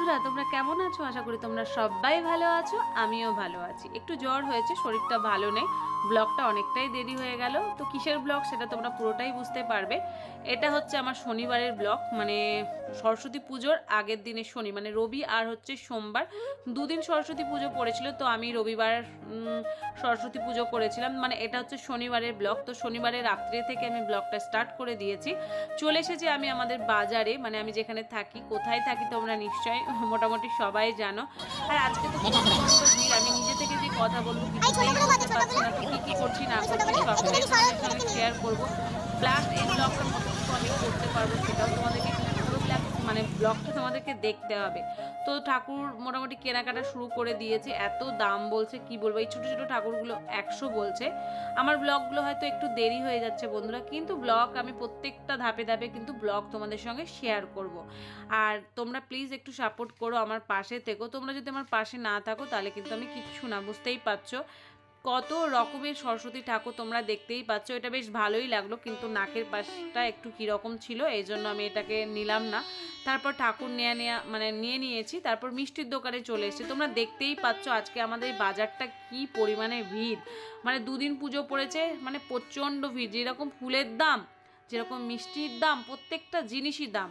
বন্ধুরা, তোমরা কেমন আছো? আশা করি তোমরা সবাই ভালো আছো, আমিও ভালো আছি। একটু জ্বর হয়েছে, শরীরটা ভালো নেই। ব্লগটা অনেকটাই দেরি হয়ে গেল। তো কিসের ব্লগ সেটা তোমরা পুরোটাই বুঝতে পারবে। এটা হচ্ছে আমার শনিবারের ব্লগ মানে সরস্বতী পুজোর আগের দিনের শনি মানে রবি আর হচ্ছে সোমবার। দুদিন সরস্বতী পুজো পড়েছিল তো আমি রবিবার সরস্বতী পুজো করেছিলাম। মানে এটা হচ্ছে শনিবারের ব্লগ তো শনিবারের রাত্রে থেকে আমি ব্লগটা স্টার্ট করে দিয়েছি। চলে এসেছি আমি আমাদের বাজারে মানে আমি যেখানে থাকি কোথায় থাকি তোমরা নিশ্চয়ই মোটামুটি সবাই জানো। আর আজকে তো আমি নিজে থেকে যে কথা বলব কিছুতেই বলতে পারছি না। কি কি করছি না করছি সবটাই তোমাদের সঙ্গে শেয়ার করব। প্লাস এই ব্লগটা কতটুকু আমি করতে পারব সেটাও তোমাদেরকে পুরো ব্লগ মানে ব্লগটা তোমাদেরকে দেখতে হবে। তো ঠাকুর মোটামুটি কেনাকাটা শুরু করে দিয়েছে এত দাম বলছে কি বলব? এই ছোটো ছোটো ঠাকুরগুলো একশো বলছে। আমার ব্লগগুলো হয়তো একটু দেরি হয়ে যাচ্ছে বন্ধুরা কিন্তু ব্লগ আমি প্রত্যেকটা ধাপে ধাপে কিন্তু ব্লগ তোমাদের সঙ্গে শেয়ার করব। আর তোমরা প্লিজ একটু সাপোর্ট করো আমার পাশে থেকো। তোমরা যদি আমার পাশে না থাকো তাহলে কিন্তু আমি কিচ্ছু না বুঝতেই পারছ? কত রকমের সরস্বতী ঠাকুর তোমরা দেখতেই পাচ্ছ। এটা বেশ ভালোই লাগল, কিন্তু নাকের পাশটা একটু কীরকম ছিল এই জন্য আমি এটাকে নিলাম না। তারপর ঠাকুর নেয়া নেয়া মানে নিয়ে নিয়েছি, তারপর মিষ্টির দোকানে চলে এসেছি। তোমরা দেখতেই পাচ্ছ আজকে আমাদের বাজারটা কি পরিমাণে ভিড়। মানে দুদিন পুজো পড়েছে মানে প্রচণ্ড ভিড়, যেরকম ফুলের দাম, যেরকম মিষ্টির দাম, প্রত্যেকটা জিনিসই দাম।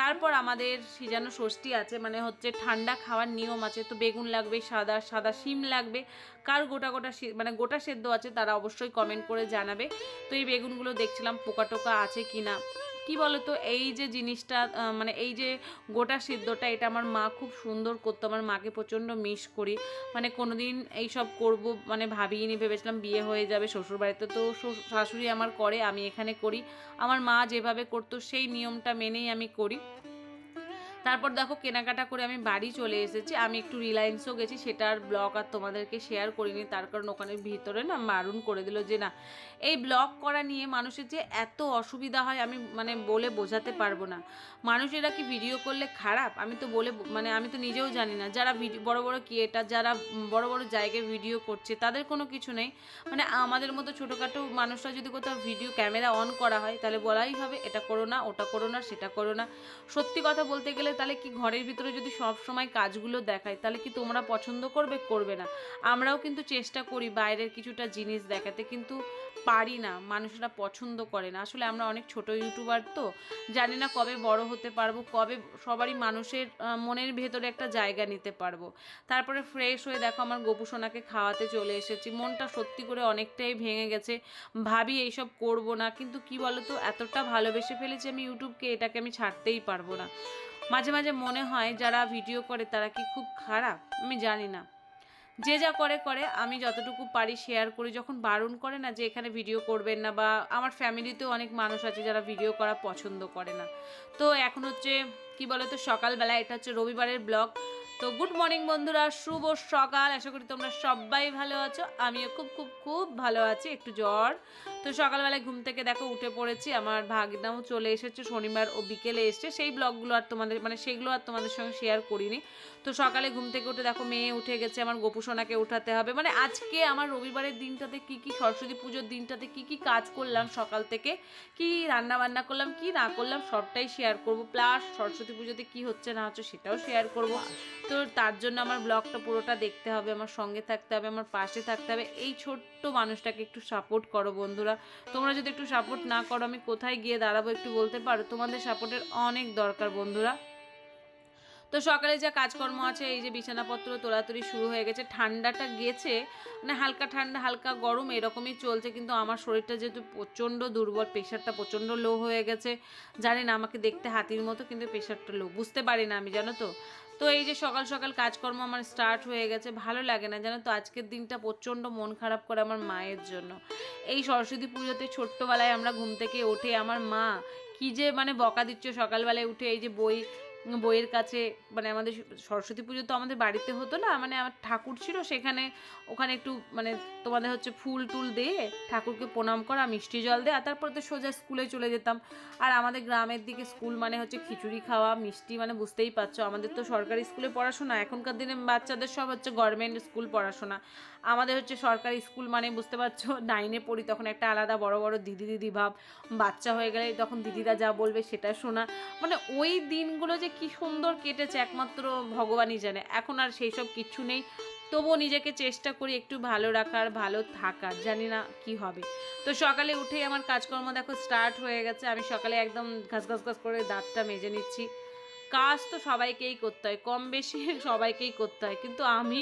তারপর আমাদের সিজানো ষষ্ঠী আছে মানে হচ্ছে ঠান্ডা খাওয়ার নিয়ম আছে, তো বেগুন লাগবে, সাদা সাদা শিম লাগবে, কার গোটা গোটা মানে গোটা সেদ্ধ আছে তারা অবশ্যই কমেন্ট করে জানাবে। তো এই বেগুনগুলো দেখছিলাম পোকা টোকা আছে কি না কি বলতো, এই যে জিনিসটা মানে এই যে গোটা সিদ্ধটা, এটা আমার মা খুব সুন্দর করতো। আমার মাকে প্রচণ্ড মিস করি। মানে কোনোদিন এইসব করব মানে ভাবিনি, ভেবেছিলাম বিয়ে হয়ে যাবে, শ্বশুরবাড়িতে তো শাশুড়ি আমার করে, আমি এখানে করি। আমার মা যেভাবে করতো, সেই নিয়মটা মেনেই আমি করি। তারপর দেখো কেনাকাটা করে আমি বাড়ি চলে এসেছি। আমি একটু রিলায়েন্সও গেছি, সেটার ব্লগ আর তোমাদেরকে শেয়ার করিনি, তার কারণ ওখানে ভিতরে না মারুন করে দিল যে না, এই ব্লগ করা নিয়ে মানুষের যে এত অসুবিধা হয় আমি মানে বলে বোঝাতে পারব না। মানুষেরা কি ভিডিও করলে খারাপ? আমি তো বলে মানে আমি তো নিজেও জানি না। যারা ভিডিও বড় বড় ক্রিয়েটার যারা বড় বড় জায়গায় ভিডিও করছে, তাদের কোনো কিছু নেই। মানে আমাদের মতো ছোটোখাটো মানুষরা যদি কোথাও ভিডিও ক্যামেরা অন করা হয়, তাহলে বলাই হবে এটা করো না, ওটা করো না, সেটা করো না। সত্যি কথা বলতে গেলে তাহলে কি ঘরের ভিতরে যদি সব সময় কাজগুলো দেখায়, তাহলে কি তোমরা পছন্দ করবে? করবে না। আমরাও কিন্তু চেষ্টা করি বাইরের কিছুটা জিনিস দেখাতে, কিন্তু পারি না, মানুষরা পছন্দ করে না। আসলে আমরা অনেক ছোট ইউটিউবার তো, জানি না কবে বড় হতে পারব, কবে সবারই মানুষের মনের ভেতরে একটা জায়গা নিতে পারব। তারপরে ফ্রেশ হয়ে দেখো আমার গোপু সোনাকে খাওয়াতে চলে এসেছি। মনটা সত্যি করে অনেকটাই ভেঙে গেছে। ভাবি, এইসব করব না। কিন্তু কি বলতো, এতটা ভালোবেসে ফেলেছি আমি ইউটিউবকে, এটাকে আমি ছাড়তেই পারব না। মাঝে মাঝে মনে হয় যারা ভিডিও করে তারা কি খুব খারাপ? আমি জানি না। যে যা করে করে। আমি যতটুকু পারি শেয়ার করি। যখন বারণ করে না যে এখানে ভিডিও করবেন না বা আমার ফ্যামিলিতেও অনেক মানুষ আছে যারা ভিডিও করা পছন্দ করে না। তো এখন হচ্ছে, কি বলতো, সকালবেলা এটা হচ্ছে রবিবারের ব্লগ তো গুড মর্নিং বন্ধুরা, শুভ সকাল। আশা করি তোমরা সবাই ভালো আছো। আমিও খুব খুব খুব ভালো আছি। একটু জ্বর। তো সকালবেলায় ঘুম থেকে দেখো উঠে পড়েছি, আমার ভাগনাও চলে এসেছে, শনিবার ও বিকেলে এসছে, সেই ব্লগগুলো আর তোমাদের মানে সেগুলো আর তোমাদের সঙ্গে শেয়ার করিনি। তো সকালে ঘুম থেকে উঠে দেখো মেয়ে উঠে গেছে, আমার গোপুসোনাকে উঠাতে হবে। মানে আজকে আমার রবিবারের দিনটাতে কি কি সরস্বতী পুজোর দিনটাতে কি কি কাজ করলাম সকাল থেকে, কি রান্না বান্না করলাম, কি না করলাম, সবটাই শেয়ার করব। প্লাস সরস্বতী পুজোতে কি হচ্ছে, না হচ্ছে, সেটাও শেয়ার করব। তো তার জন্য আমার ব্লগটা পুরোটা দেখতে হবে, আমার সঙ্গে থাকতে হবে, আমার পাশে থাকতে হবে। এই ছোট্ট মানুষটাকে একটু সাপোর্ট করো বন্ধুরা। তোমরা যদি একটু সাপোর্ট না করো, আমি কোথায় গিয়ে দাঁড়াবো একটু বলতে পারো? তোমাদের সাপোর্টের অনেক দরকার বন্ধুরা। তো সকালে যা কাজকর্ম আছে, এই যে বিছানাপত্র তোলাতুলি শুরু হয়ে গেছে, ঠান্ডাটা গেছে মানে হালকা ঠান্ডা, হালকা গরম, এরকমই চলছে, কিন্তু আমার শরীরটা যেহেতু প্রচণ্ড দুর্বল, প্রেশারটা প্রচণ্ড লো হয়ে গেছে। জানি না, আমাকে দেখতে হাতির মতো, কিন্তু প্রেশারটা লো বুঝতে পারি না আমি, জানো তো? তো এই যে সকাল সকাল কাজকর্ম আমার স্টার্ট হয়ে গেছে, ভালো লাগে না জানো তো? আজকের দিনটা প্রচণ্ড মন খারাপ করে আমার মায়ের জন্য। এই সরস্বতী পুজোতে ছোট্টবেলায় আমরা ঘুম থেকে ওঠে আমার মা কি যে মানে বকা দিচ্ছ সকালবেলায় উঠে এই যে বই বইয়ের কাছে মানে আমাদের সরস্বতী পুজো তো আমাদের বাড়িতে হতো না মানে আমার ঠাকুর ছিল সেখানে, ওখানে একটু মানে তোমাদের হচ্ছে ফুল টুল দিয়ে ঠাকুরকে প্রণাম করা, মিষ্টি জল আর তারপর তো সোজা স্কুলে চলে যেতাম। আর আমাদের গ্রামের দিকে স্কুল মানে হচ্ছে খিচুড়ি খাওয়া, মিষ্টি মানে বুঝতেই পারছ, আমাদের তো সরকারি স্কুলে পড়াশোনা, এখনকার দিনে বাচ্চাদের সব হচ্ছে গভর্নমেন্ট স্কুল পড়াশোনা। আমাদের হচ্ছে সরকারি স্কুল মানে বুঝতে পারছ নাইনে পড়ি, তখন একটা আলাদা বড় বড় দিদি দিদি ভাব, বাচ্চা হয়ে গেলে তখন দিদিরা যা বলবে সেটা শোনা। মানে ওই দিনগুলো যে কি সুন্দর কেটেছে, একমাত্র ভগবানই জানে। এখন আর সেই সব কিচ্ছু নেই। তবুও নিজেকে চেষ্টা করি একটু ভালো রাখার, ভালো থাকার, জানি না কি হবে। তো সকালে উঠেই আমার কাজকর্ম দেখো স্টার্ট হয়ে গেছে। আমি সকালে একদম ঘাস ঘাস ঘাস করে দাঁতটা মেজে নিচ্ছি। কাজ তো সবাইকেই করতে হয়, কম বেশি সবাইকেই করতে হয়। কিন্তু আমি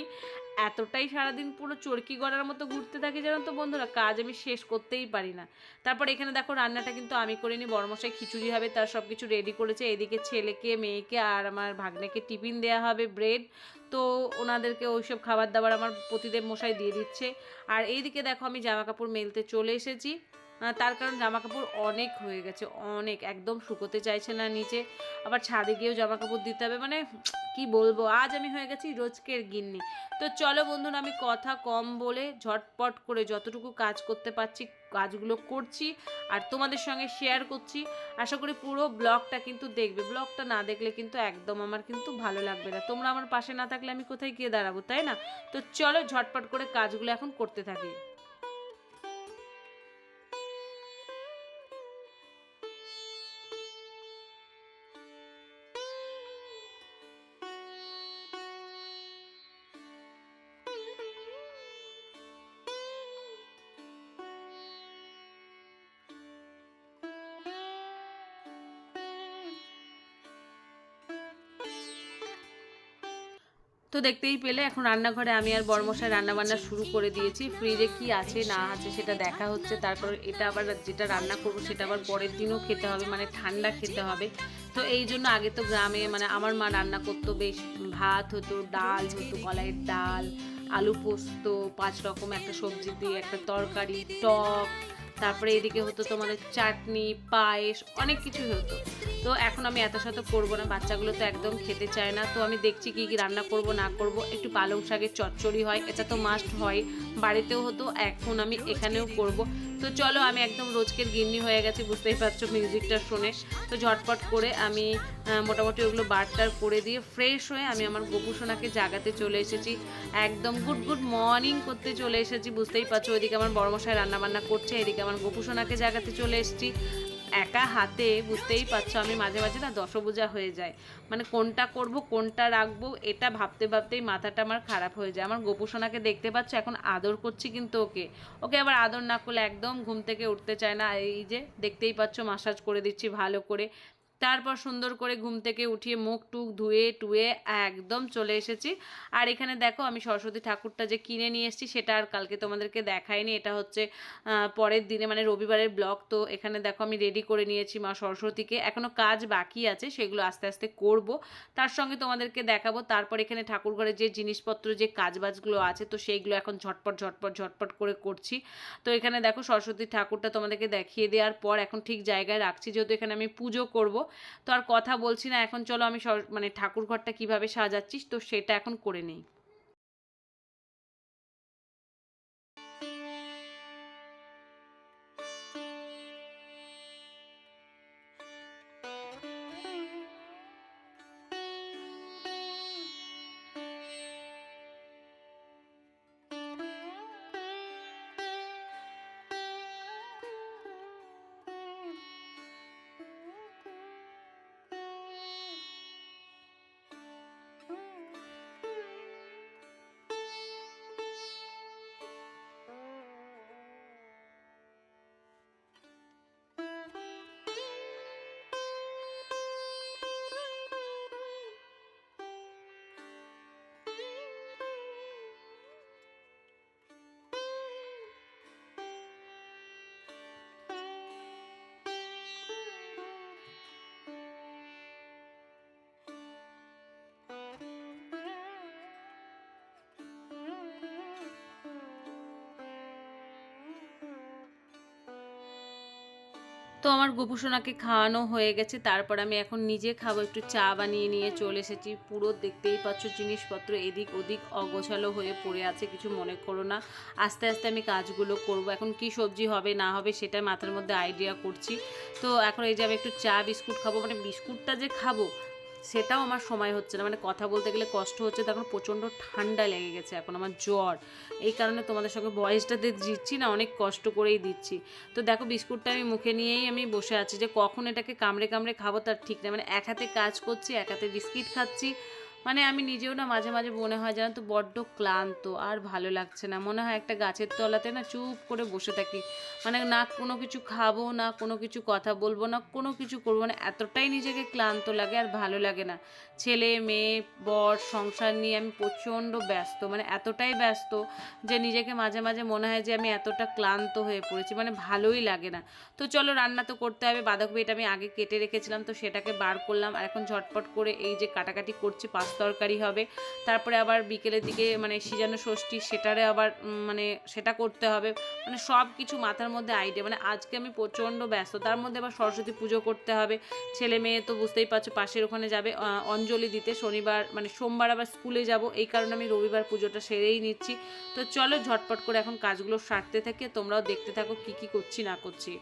এতটাই সারাদিন পুরো চরকি গড়ার মতো ঘুরতে থাকি জানো তো বন্ধুরা, কাজ আমি শেষ করতেই পারি না। তারপর এখানে দেখো রান্নাটা কিন্তু আমি করিনি বড়মশাই খিচুড়ি হবে, তার সব কিছু রেডি করেছে। এদিকে ছেলেকে, মেয়েকে আর আমার ভাগ্নেকে টিফিন দেওয়া হবে ব্রেড তো ওনাদেরকে ওইসব খাবার দাবার আমার প্রতিদেব মশাই দিয়ে দিচ্ছে। আর এইদিকে দেখো আমি জামা কাপড় মেলতে চলে এসেছি। তার কারণ জামা কাপড় অনেক হয়ে গেছে, অনেক। একদম শুকোতে চাইছে না নিচে, আবার ছাদে গিয়েও জামা কাপড় দিতে হবে। মানে কি বলব, আজ আমি হয়ে গেছি রোজকের গিন্নি। তো চলো বন্ধুরা, আমি কথা কম বলে ঝটপট করে যতটুকু কাজ করতে পারছি, কাজগুলো করছি আর তোমাদের সঙ্গে শেয়ার করছি। আশা করি পুরো ব্লগটা কিন্তু দেখবে। ব্লগটা না দেখলে কিন্তু একদম আমার কিন্তু ভালো লাগবে না। তোমরা আমার পাশে না থাকলে আমি কোথায় গিয়ে দাঁড়াবো, তাই না? তো চলো ঝটপট করে কাজগুলো এখন করতে থাকি। তো দেখতেই পেলে, এখন রান্নাঘরে আমি আর বড়মশাই রান্না বান্না শুরু করে দিয়েছি। ফ্রিজে কি আছে, না আছে সেটা দেখা হচ্ছে। তারপর এটা আবার যেটা রান্না করব সেটা আবার পরের দিনও খেতে হবে মানে ঠান্ডা খেতে হবে। তো এই জন্য আগে তো গ্রামে মানে আমার মা রান্না করতো বেশ, ভাত হতো, ডাল হতো, কলাইয়ের ডাল, আলু পোস্ত, পাঁচ রকম একটা সবজি দিয়ে একটা তরকারি, টক, তারপরে এদিকে হতো তোমাদের চাটনি, পায়েস, অনেক কিছুই হতো। তো এখন আমি এত শত করব না, বাচ্চাগুলো তো একদম খেতে চায় না। তো আমি দেখছি কি কি রান্না করব, না করব। একটু পালং শাকের চচ্চড়ি হয়, এটা তো মাস্ট হয়। বাড়িতেও হতো, এখন আমি এখানেও করব। তো চলো, আমি একদম রোজকের গিন্নি হয়ে গেছি, বুঝতেই পারছ মিউজিকটা শুনে। তো ঝটপট করে আমি মোটামুটি ওগুলো বারটার করে দিয়ে ফ্রেশ হয়ে আমি আমার গোপুসোনাকে জাগাতে চলে এসেছি। একদম গুড গুড মর্নিং করতে চলে এসেছি, বুঝতেই পারছ। ওইদিকে আমার বড়মশাই রান্না বান্না করছে, এদিকে আমার গোপুসোনাকে জাগাতে চলে এসেছি। একা হাতে বুঝতেই পারছ, আমি মাঝে মাঝে না দশভুজা হয়ে যায় মানে কোনটা করব, কোনটা রাখব, এটা ভাবতে ভাবতেই মাথাটা আমার খারাপ হয়ে যায়। আমার গোপুসোনাকে দেখতে পাচ্ছ, এখন আদর করছি কিন্তু ওকে। ওকে আবার আদর না করলে একদম ঘুম থেকে উঠতে চায় না। এই যে দেখতেই পাচ্ছ মাসাজ করে দিচ্ছি ভালো করে। তারপর সুন্দর করে ঘুম থেকে উঠিয়ে মুখ টুক ধুয়ে টুয়ে একদম চলে এসেছি। আর এখানে দেখো আমি সরস্বতী ঠাকুরটা যে কিনে নিয়ে এসেছি সেটা আর কালকে তোমাদেরকে দেখাইনি। এটা হচ্ছে পরের দিনে মানে রবিবারের ব্লগ। তো এখানে দেখো আমি রেডি করে নিয়েছি মা সরস্বতীকে। এখনও কাজ বাকি আছে, সেগুলো আস্তে আস্তে করব। তার সঙ্গে তোমাদেরকে দেখাবো। তারপর এখানে ঠাকুর ঘরে যে জিনিসপত্র, যে কাজবাজগুলো আছে, তো সেইগুলো এখন ঝটপট ঝটপট ঝটপট করে করছি। তো এখানে দেখো সরস্বতী ঠাকুরটা তোমাদেরকে দেখিয়ে দেওয়ার পর এখন ঠিক জায়গায় রাখছি। যেহেতু এখানে আমি পুজো করব তো আর কথা বলছি না। এখন চলো আমি মানে ঠাকুর ঘরটা কীভাবে সাজাচ্ছিস? তো সেটা এখন করে নিই। তো আমার গোপুসোনাকে খাওয়ানো হয়ে গেছে। তারপর আমি এখন নিজে খাব, একটু চা বানিয়ে নিয়ে চলে এসেছি। পুরো দেখতেই পাচ্ছ জিনিসপত্র এদিক ওদিক অগোছালো হয়ে পড়ে আছে, কিছু মনে করো না। আস্তে আস্তে আমি কাজগুলো করব। এখন কি সবজি হবে, না হবে সেটা মাথার মধ্যে আইডিয়া করছি। তো এখন এই যে আমি একটু চা, বিস্কুট খাব মানে বিস্কুটটা যে খাব সেটাও আমার সময় হচ্ছে না। মানে কথা বলতে গেলে কষ্ট হচ্ছে তখন প্রচণ্ড ঠান্ডা লেগে গেছে এখন আমার জ্বর। এই কারণে তোমাদের সঙ্গে ভয়েসটা দিচ্ছি না, অনেক কষ্ট করেই দিচ্ছি। তো দেখো বিস্কুটটা আমি মুখে নিয়েই আমি বসে আছি যে কখন এটাকে কামড়ে কামড়ে খাব তার ঠিক নেই। মানে এক হাতে কাজ করছি, এক হাতে বিস্কিট খাচ্ছি মানে আমি নিজেও না মাঝে মাঝে মনে হয় যেন তো বড্ড ক্লান্ত, আর ভালো লাগছে না। মনে হয় একটা গাছের তলাতে না চুপ করে বসে থাকি। মানে না কোনো কিছু খাব, না কোনো কিছু কথা বলব, না কোনো কিছু করব না এতটাই নিজেকে ক্লান্ত লাগে আর ভালো লাগে না। ছেলে, মেয়ে, বর, সংসার নিয়ে আমি প্রচণ্ড ব্যস্ত মানে এতটাই ব্যস্ত যে নিজেকে মাঝে মাঝে মনে হয় যে আমি এতটা ক্লান্ত হয়ে পড়েছি মানে ভালোই লাগে না। তো চলো রান্না তো করতে হবে, বাঁধাকপি এটা আমি আগে কেটে রেখেছিলাম, তো সেটাকে বার করলাম, আর এখন ঝটপট করে এই যে কাটাকাটি করছি পাঁচ তরকারি হবে। তারপরে আবার বিকেলের দিকে মানে সিজানো ষষ্ঠী, সেটারে আবার মানে সেটা করতে হবে। মানে সব কিছু মাথার মধ্যে আইডিয়া মানে আজকে আমি প্রচণ্ড ব্যস্ত। তার মধ্যে আবার সরস্বতী পুজো করতে হবে। ছেলে মেয়ে তো বুঝতেই পারছ, পাশের ওখানে যাবে অঞ্জলি দিতে। শনিবার মানে সোমবার আবার স্কুলে যাব। এই কারণে আমি রবিবার পুজোটা সেরেই নিচ্ছি। তো চলো ঝটপট করে এখন কাজগুলো সারতে থাকে। তোমরাও দেখতে থাকো কি কি করছি, না করছি।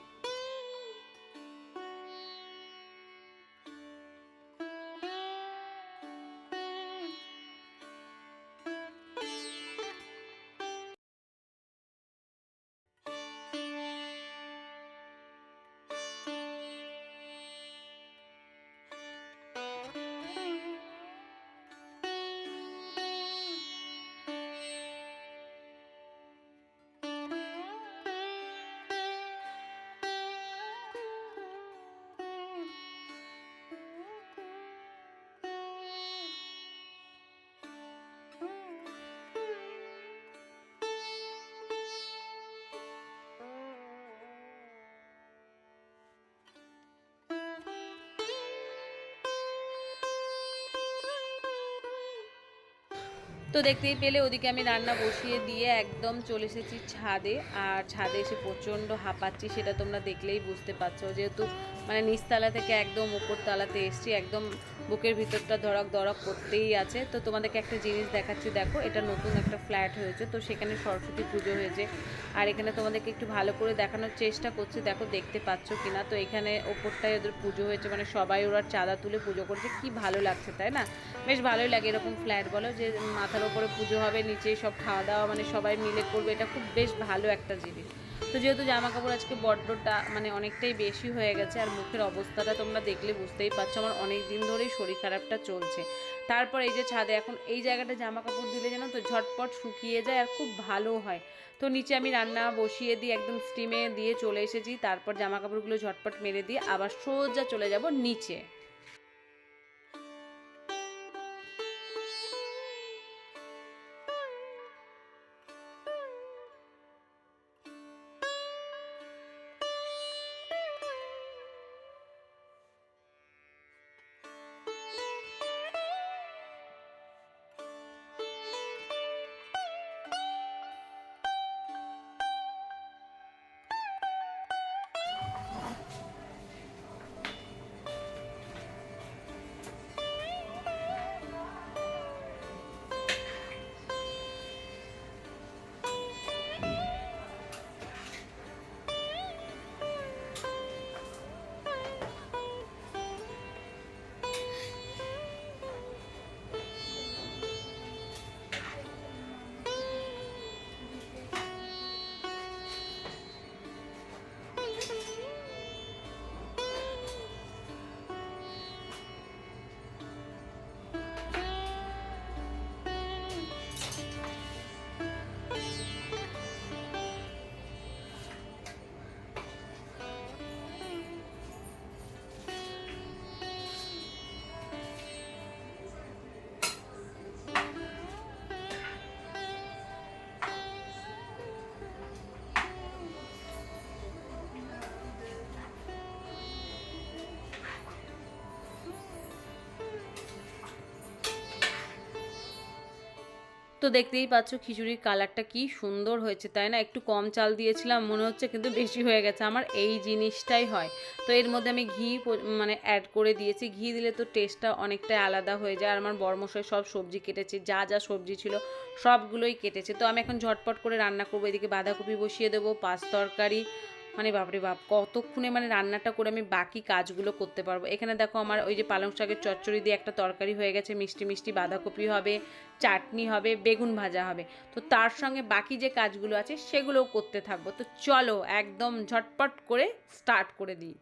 তো দেখতেই পেলে ওদিকে আমি রান্না বসিয়ে দিয়ে একদম চলে এসেছি ছাদে, আর ছাদে এসে প্রচণ্ড হাঁপাচ্ছি, সেটা তোমরা দেখলেই বুঝতে পারছ। যেহেতু মানে নিচতলা থেকে একদম উপরতলাতে এসছি, একদম বুকের ভিতরটা ধরক ধরক করতেই আছে। তো তোমাদেরকে একটা জিনিস দেখাচ্ছি, দেখো, এটা নতুন একটা ফ্ল্যাট হয়েছে। তো সেখানে সরস্বতী পুজো হয়েছে। আর এখানে তোমাদেরকে একটু ভালো করে দেখানোর চেষ্টা করছি, দেখো, দেখতে পাচ্ছ কিনা? তো এখানে ওপরটায় ওদের পুজো হয়েছে মানে সবাই ওরা চাঁদা তুলে পুজো করছে। কি ভালো লাগছে, তাই না? বেশ ভালোই লাগে এরকম ফ্ল্যাট বলো, যে মাথার ওপরে পুজো হবে নিচে সব খাওয়া দাওয়া মানে সবাই মিলে করবে। এটা খুব বেশ ভালো একটা জিনিস। তো যেহেতু জামা কাপড় আজকে বড্ডটা মানে অনেকটাই বেশি হয়ে গেছে আর মুখের অবস্থাটা তোমরা দেখলে বুঝতেই পারছ, আমার অনেক দিন ধরেই শরীর খারাপটা চলছে। তারপর এই যে ছাদে এখন এই জায়গাটা জামা কাপড় দিলে যেন তো ঝটপট শুকিয়ে যায় আর খুব ভালো হয়। তো নিচে আমি রান্না বসিয়ে দিয়ে একদম স্টিমে দিয়ে চলে এসেছি, তারপর জামা কাপড়গুলো ঝটপট মেরে দিয়ে আবার সোজা চলে যাব নিচে। তো দেখতেই পাচ্ছ খিচুড়ির কালারটা কি সুন্দর হয়েছে, তাই না? একটু কম চাল দিয়েছিলাম, মনে হচ্ছে কিন্তু বেশি হয়ে গেছে। আমার এই জিনিসটাই হয়। তো এর মধ্যে আমি ঘি মানে অ্যাড করে দিয়েছি। ঘি দিলে তো টেস্টটা অনেকটাই আলাদা হয়ে যায়। আর আমার বরমশাই সব সবজি কেটেছে, যা যা সবজি ছিল সবগুলোই কেটেছে। তো আমি এখন ঝটপট করে রান্না করব। এদিকে বাঁধাকপি বসিয়ে দেবো, পাঁচ তরকারি মানে বাপরে বাপ, কতক্ষণে মানে রান্নাটা করে আমি বাকি কাজগুলো করতে পারব? এখানে দেখো আমার ওই যে পালং শাকের চচ্চড়ি দিয়ে একটা তরকারি হয়ে গেছে, মিষ্টি মিষ্টি বাঁধাকপি হবে, চাটনি হবে, বেগুন ভাজা হবে। তো তার সঙ্গে বাকি যে কাজগুলো আছে সেগুলোও করতে থাকব। তো চলো একদম ঝটপট করে স্টার্ট করে দিই।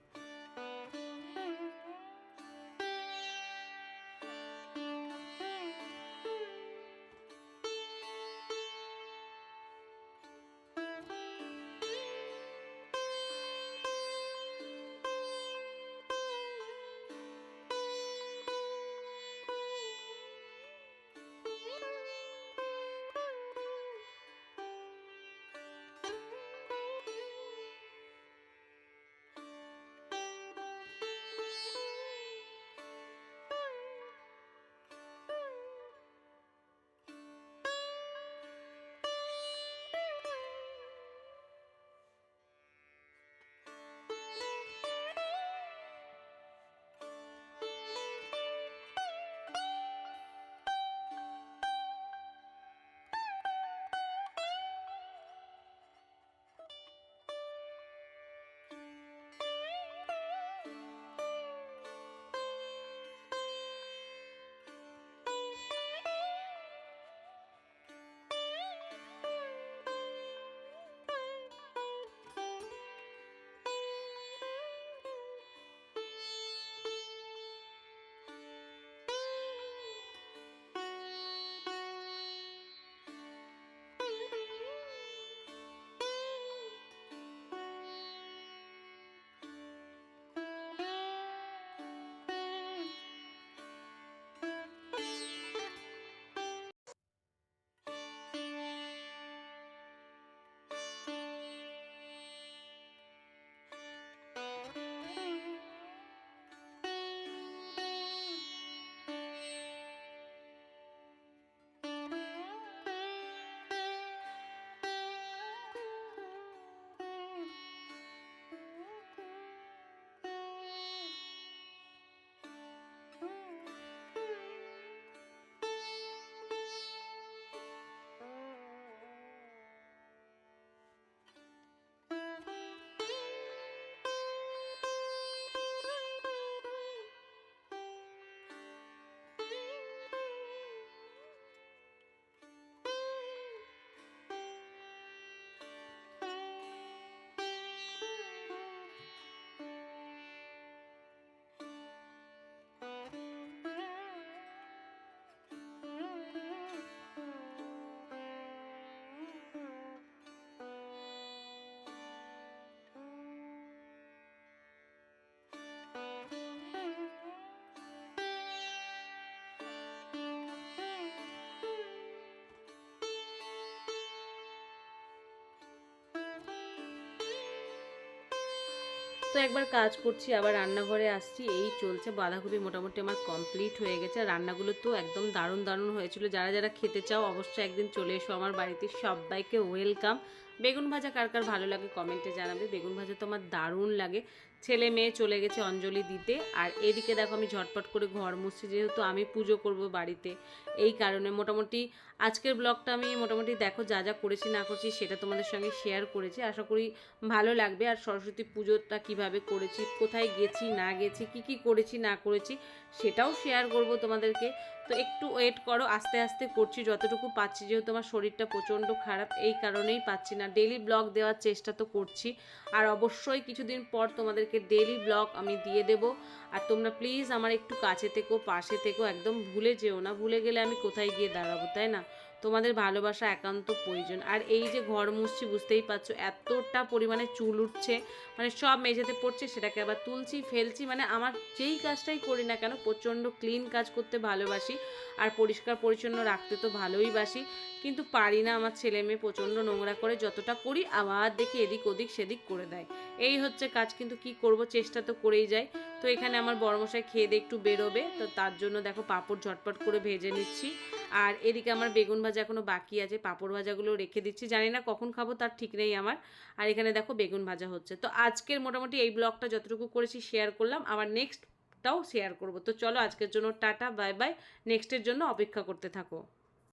তো একবার কাজ করছি, আবার রান্নাঘরে আসছি। এই চলছে, বাঁধাকপি মোটামুটি আমার কমপ্লিট হয়ে গেছে। রান্নাগুলো তো একদম দারুণ দারুণ হয়েছিল। যারা যারা খেতে চাও, অবশ্যই একদিন চলে এসো আমার বাড়িতে। সবাইকে ওয়েলকাম বেগুন ভাজা কার কার ভালো লাগে কমেন্টে জানাবে। বেগুন ভাজা তো আমার দারুণ লাগে। ছেলে মেয়ে চলে গেছে অঞ্জলি দিতে। আর এদিকে দেখো আমি ঝটপট করে ঘর মুছছি, যেহেতু আমি পুজো করব বাড়িতে। এই কারণে মোটামুটি আজকের ব্লগটা আমি মোটামুটি দেখো যা যা করেছি না করছি সেটা তোমাদের সঙ্গে শেয়ার করেছি। আশা করি ভালো লাগবে। আর সরস্বতী পুজোটা কীভাবে করেছি, কোথায় গেছি, না গেছি, কি কি করেছি, না করেছি সেটাও শেয়ার করব তোমাদেরকে। তো একটু ওয়েট করো, আস্তে আস্তে করছি, যতটুকু পাচ্ছি, যেহেতু আমার শরীরটা প্রচণ্ড খারাপ, এই কারণেই পাচ্ছি না। ডেলি ব্লগ দেওয়ার চেষ্টা তো করছি। আর অবশ্যই কিছুদিন পর তোমাদেরকে ডেলি ব্লগ আমি দিয়ে দেব। আর তোমরা প্লিজ আমার একটু কাছে থেকো, পাশে থেকো, একদম ভুলে যেও না। ভুলে গেলে আমি কোথায় গিয়ে দাঁড়াবো, তাই না? তোমাদের ভালোবাসা একান্ত প্রয়োজন। আর এই যে ঘর মুছছি, বুঝতেই পারছ, এতটা পরিমাণে চুল উঠছে মানে সব মেঝেতে পড়ছে, সেটাকে আবার তুলছি, ফেলছি মানে আমার যেই কাজটাই করি না কেন, প্রচণ্ড ক্লিন কাজ করতে ভালোবাসি, আর পরিষ্কার পরিচ্ছন্ন রাখতে তো ভালোই বাসি। কিন্তু পারি না আমার ছেলে মেয়ে প্রচণ্ড নোংরা করে, যতটা করি আবার দেখি এদিক ওদিক সেদিক করে দেয়। এই হচ্ছে কাজ, কিন্তু কি করব, চেষ্টা তো করেই যাই। তো এখানে আমার বড়মশাই খেয়ে দিয়ে একটু বেরোবে, তো তার জন্য দেখো পাঁপড় ঝটপট করে ভেজে নিচ্ছি। আর এদিকে আমার বেগুন ভাজা এখনও বাকি আছে, পাঁপড় ভাজাগুলো রেখে দিচ্ছি। জানি না কখন খাব, তার ঠিক নেই আমার। আর এখানে দেখো বেগুন ভাজা হচ্ছে। তো আজকের মোটামুটি এই ব্লগটা যতটুকু করেছি শেয়ার করলাম, আবার নেক্সটটাও শেয়ার করব। তো চলো আজকের জন্য টাটা বাই বাই নেক্সটের জন্য অপেক্ষা করতে থাকো।